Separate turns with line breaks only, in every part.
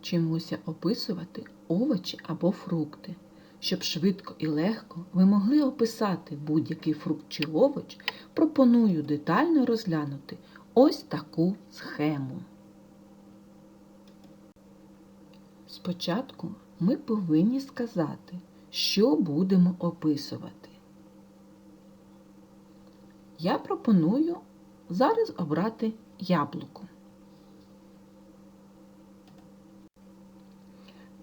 вчимося описувати овочі або фрукти. Щоб швидко і легко ви могли описати будь-який фрукт чи овоч, пропоную детально розглянути ось таку схему. Спочатку ми повинні сказати, що будемо описувати. Я пропоную зараз обрати яблуко.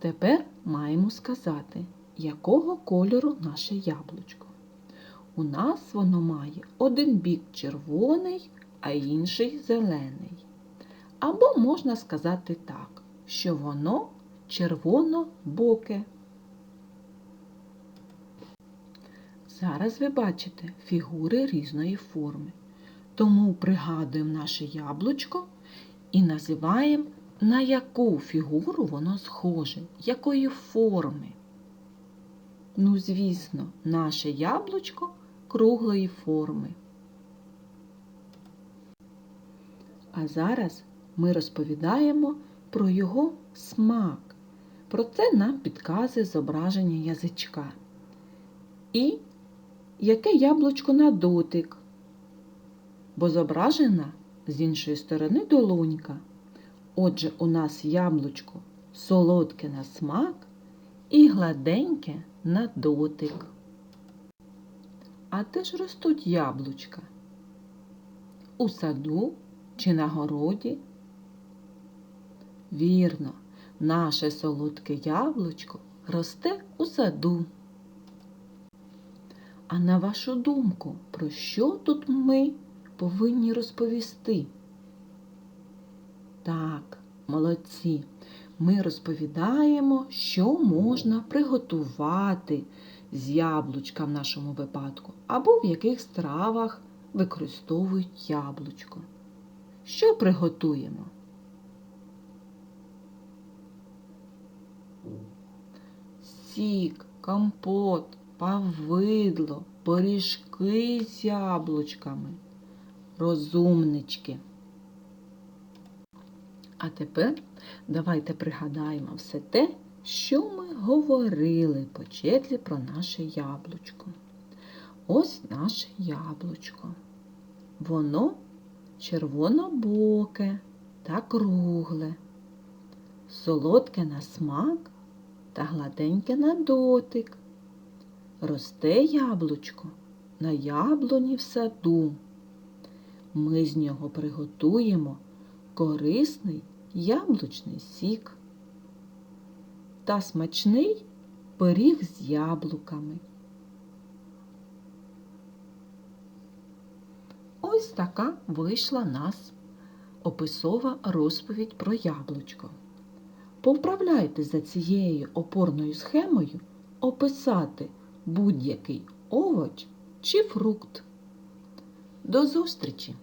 Тепер маємо сказати, якого кольору наше яблучко. У нас воно має один бік червоний, а інший зелений. Або можна сказати так, що воно червоно-боке. Зараз ви бачите фігури різної форми. Тому пригадуємо наше яблучко і називаємо, на яку фігуру воно схоже, якої форми. Ну, звісно, наше яблучко круглої форми. А зараз ми розповідаємо про його смак. Про це нам підказує зображення язичка. І яке яблучко на дотик, бо зображена з іншої сторони долонька. Отже, у нас яблучко солодке на смак і гладеньке на дотик. А де ж ростуть яблучка? У саду чи на городі? Вірно, наше солодке яблучко росте у саду. А на вашу думку, про що тут ми повинні розповісти? Так, молодці, ми розповідаємо, що можна приготувати з яблучка в нашому випадку, або в яких стравах використовують яблучко. Що приготуємо? Сік, компот, павидло, пиріжки з яблучками, розумнички. А тепер давайте пригадаємо все те, що ми говорили по черзі про наше яблучко. Ось наше яблучко. Воно червонобоке та кругле, солодке на смак та гладеньке на дотик. Росте яблучко на яблуні в саду. Ми з нього приготуємо корисний яблучний сік та смачний пиріг з яблуками. Ось така вийшла нас описова розповідь про яблучко. Повправляйте за цією опорною схемою описати будь-який овоч чи фрукт. До зустрічі!